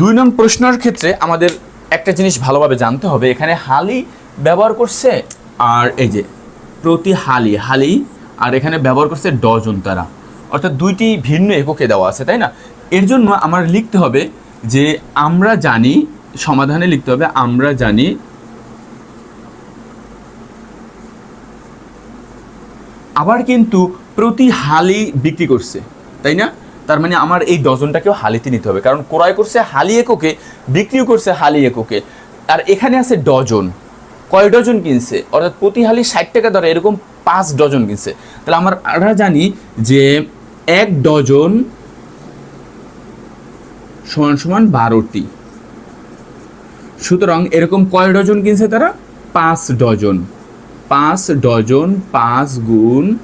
দুই নং প্রশ্নের ক্ষেত্রে আমাদের একটা জিনিস ভালোভাবে জানতে হবে। এখানে হালি ব্যবহার করছে আর এই যে প্রতি হালি হালি, আর এখানে ব্যবহার করছে ডজন তারা। অর্থাৎ দুইটি ভিন্ন এককে দেওয়া আছে, তাই না? এর জন্য আমার লিখতে হবে যে আমরা জানি, সমাধানে লিখতে হবে, আমরা জানি আবার কিন্তু প্রতি হালি বিক্রি করছে, তাই না? তার মানে আমার এই ডজনটাকেও হালিতে নিতে হবে। কারণ ক্রয় করছে হালি এককে বিক্রিও করছে হালি এককে আর এখানে আছে ডজন। কয় ডজন কিনছে? অর্থাৎ প্রতি হালি ষাট টাকা ধরে এরকম পাঁচ ডজন কিনছে। তাহলে আমার আমরা জানি যে এক ডজন সমান সমান বারোটি। সুতরাং এরকম কয় ডজন কিনছে তারা? পাঁচ ডজন। পাঁচ ডজন পাঁচ গুণ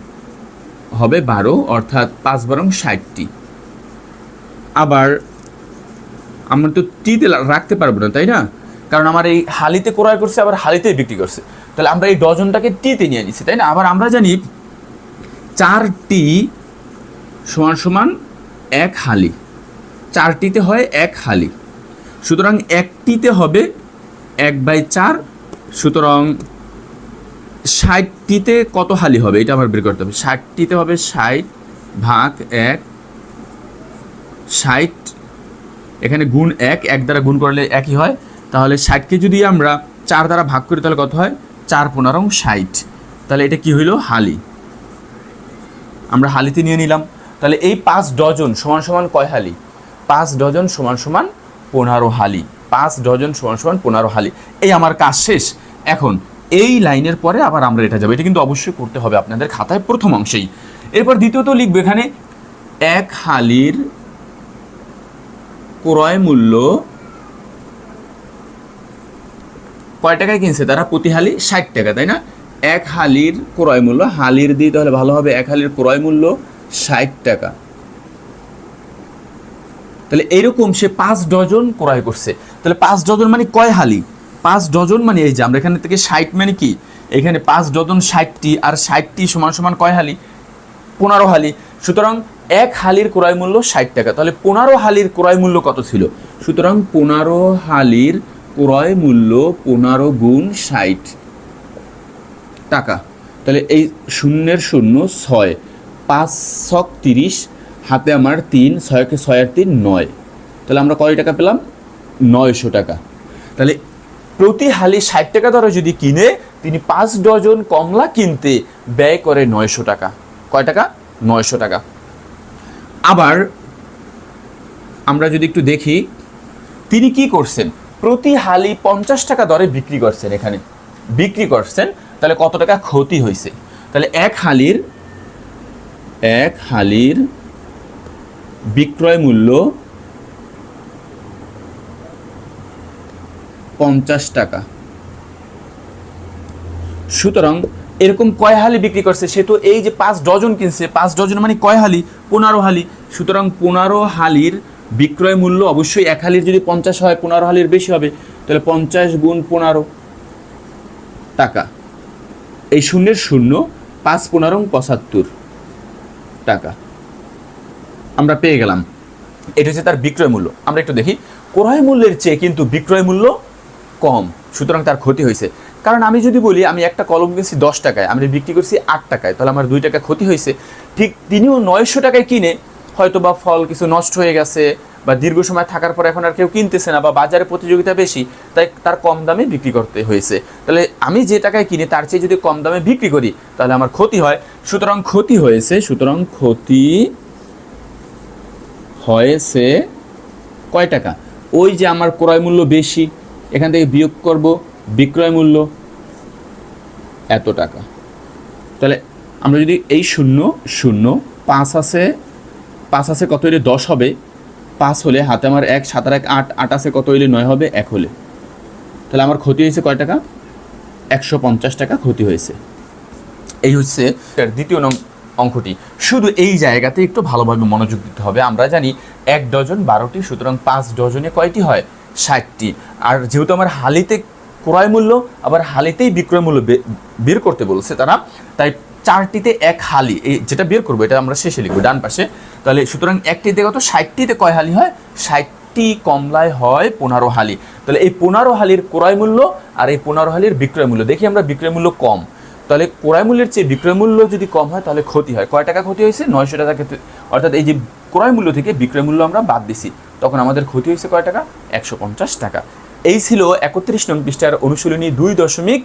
হবে বারো, অর্থাৎ পাঁচ বারং ষাটটি। আবার আমরা তো টিতে রাখতে পারব না, তাই না? কারণ আমার এই হালিতে ক্রয় করছে, আবার হালিতে বিক্রি করছে। তাহলে আমরা এই ডজনটাকে টিতে নিয়ে নিচ্ছি, তাই না? আবার আমরা জানি চারটি সমান সমান এক হালি। চারটিতে হয় এক হালি। সুতরাং একটিতে হবে এক বাই চার, সুতরাং ষাটটিতে কত হালি হবে? এটা আমার বের করতে হবে। ষাটটিতে হবে ষাট ভাগ এক ষাট, এখানে গুণ এক এক দ্বারা গুণ করলে একই হয়। তাহলে ষাটকে যদি আমরা চার দ্বারা ভাগ করি, তাহলে কত হয়? চার পনেরো ষাট। তাহলে এটা কি হইল? হালি। আমরা হালিতে নিয়ে নিলাম। তাহলে এই পাঁচ ডজন সমান সমান কয় হালি? পাঁচ ডজন সমান সমান পনেরো হালি। পাঁচ ডজন সমান সমান পনেরো হালি। এই আমার কাজ শেষ। এখন এই লাইনের পরে আবার আমরা এটা যাব। এটা কিন্তু অবশ্যই করতে হবে আপনাদের খাতায় প্রথম অংশেই। এরপর দ্বিতীয়ত লিখবে এখানে, এক হালির ক্রয় মূল্য কয় টাকায় কিনছে? তারা প্রতি হালি ষাট টাকা, তাই না? এক হালির ক্রয় মূল্য, হালির দিই তাহলে ভালো হবে, এক হালির ক্রয় মূল্য ষাট টাকা। তাহলে এইরকম সে পাঁচ ডজন ক্রয় করছে। তাহলে পাঁচ ডজন মানে কয় হালি? পাঁচ ডজন মানে এই যে, আমরা এখানে থেকে ষাট মানে কি? এখানে পাঁচ ডজন ষাটটি, আর ষাটটি সমান সমান কয় হালি? পনেরো হালি। সুতরাং এক হালির ক্রয় মূল্য ষাট টাকা। তাহলে পনেরো হালির ক্রয় মূল্য কত ছিল? সুতরাং পনেরো হালির ক্রয় মূল্য পনেরো গুণ ষাট টাকা। তাহলে এই শূন্যের শূন্য ছয়। পাঁচ ছক তিরিশ, হাতে আমার তিন, ছয়কে ছয় আর তিন, নয়। তাহলে আমরা কয় টাকা পেলাম? নয়শো টাকা। তাহলে প্রতি হালি ষাট টাকা দরে যদি কিনে, তিনি পাঁচ ডজন কমলা কিনতে ব্যয় করে নয়শো টাকা। কয় টাকা? নয়শো টাকা। আবার আমরা যদি একটু দেখি, তিনি কি করছেন? প্রতি হালি পঞ্চাশ টাকা দরে বিক্রি করছেন এখানে। বিক্রি করছেন, তাহলে কত টাকা ক্ষতি হয়েছে? তাহলে এক হালির এক হালির বিক্রয় মূল্য পঞ্চাশ টাকা। সুতরাং এরকম কয় হালি বিক্রি করছে? সে তো এই যে পাঁচ ডজন কিনছে, পাঁচ ডজন মানে কয় হালি? পনেরো হালি। সুতরাং পনেরো হালির বিক্রয় মূল্য অবশ্যই এক হালির যদি পঞ্চাশ হয়, পনেরো হালির বেশি হবে, তাহলে পঞ্চাশ গুণ পনেরো টাকা। এই শূন্যের শূন্য পাঁচ পনেরো পঁচাত্তর টাকা। আমরা পেয়ে গেলাম। এটা হচ্ছে তার বিক্রয় মূল্য। আমরা একটু দেখি। ক্রয় মূল্যের চেয়ে কিন্তু বিক্রয় মূল্য কম, সুতরাং তার ক্ষতি হয়েছে। কারণ আমি যদি বলি, আমি একটা কলম কিনছি দশ টাকায়, আমি বিক্রি করছি আট টাকায়, তাহলে আমার দুই টাকা ক্ষতি হয়েছে। ঠিক তিনিও নয়শো টাকায় কিনে হয়তো বা ফল কিছু নষ্ট হয়ে গেছে বা দীর্ঘ সময় থাকার পর এখন আর কেউ কিনতেছে না বা বাজারে প্রতিযোগিতা বেশি, তাই তার কম দামে বিক্রি করতে হয়েছে। তাহলে আমি যে টাকায় কিনি, তার চেয়ে যদি কম দামে বিক্রি করি, তাহলে আমার ক্ষতি হয়। সুতরাং ক্ষতি হয়েছে, সুতরাং ক্ষতি হয়েছে কয় টাকা? ওই যে আমার ক্রয় মূল্য বেশি, এখান থেকে বিয়োগ করব। বিক্রয় মূল্য এত টাকা। তাহলে আমরা যদি এই শূন্য শূন্য, পাঁচ আছে পাঁচ আছে কত হইলে দশ হবে? পাঁচ হলে হাতে আমার এক, সাত এক, আট আট আছে কত হইলে নয় হবে? এক হলে। তাহলে আমার ক্ষতি হয়েছে কয় টাকা? একশো পঞ্চাশ টাকা ক্ষতি হয়েছে। এই হচ্ছে দ্বিতীয় নং অঙ্কটি। শুধু এই জায়গাতে একটু ভালোভাবে মনোযোগ দিতে হবে। আমরা জানি এক ডজন বারোটি, সুতরাং পাঁচ ডজনে কয়টি হয়? ষাটটি। আর যেহেতু আমার হালিতে ক্রয় মূল্য, আবার হালিতেই বিক্রয় মূল্য বের করতে বলছে তারা। তাই চারটিতে এক হালি, এই যেটা বের করব, এটা আমরা শেষে লিখব ডান পাশে। তাহলে সুতরাং একটিতে কত? ষাটটিতে কয় হালি হয়? ষাট একটি কমলায় হয় পনেরো হালি। তাহলে এই পনেরো হালির ক্রয় মূল্য আর এই পনেরো হালির বিক্রয় মূল্য, দেখি আমরা বিক্রয় মূল্য কম। তাহলে ক্রয় মূল্যের চেয়ে বিক্রয় মূল্য যদি কম হয়, তাহলে ক্ষতি হয়। কয় টাকা ক্ষতি হয়েছে? নয়শো টাকা ক্ষেত্রে অর্থাৎ এই যে ক্রয় মূল্য থেকে বিক্রয় মূল্য আমরা বাদ দিছি। তখন আমাদের ক্ষতি হয়েছে কয় টাকা? একশো পঞ্চাশ টাকা। এই ছিল একত্রিশ নং পৃষ্ঠার অনুশীলনী দুই দশমিক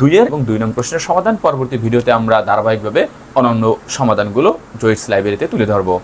দুইয়ের এবং দুই নং প্রশ্নের সমাধান। পরবর্তী ভিডিওতে আমরা ধারাবাহিকভাবে অনন্য সমাধানগুলো জয়েটস লাইব্রেরিতে তুলে ধরবো।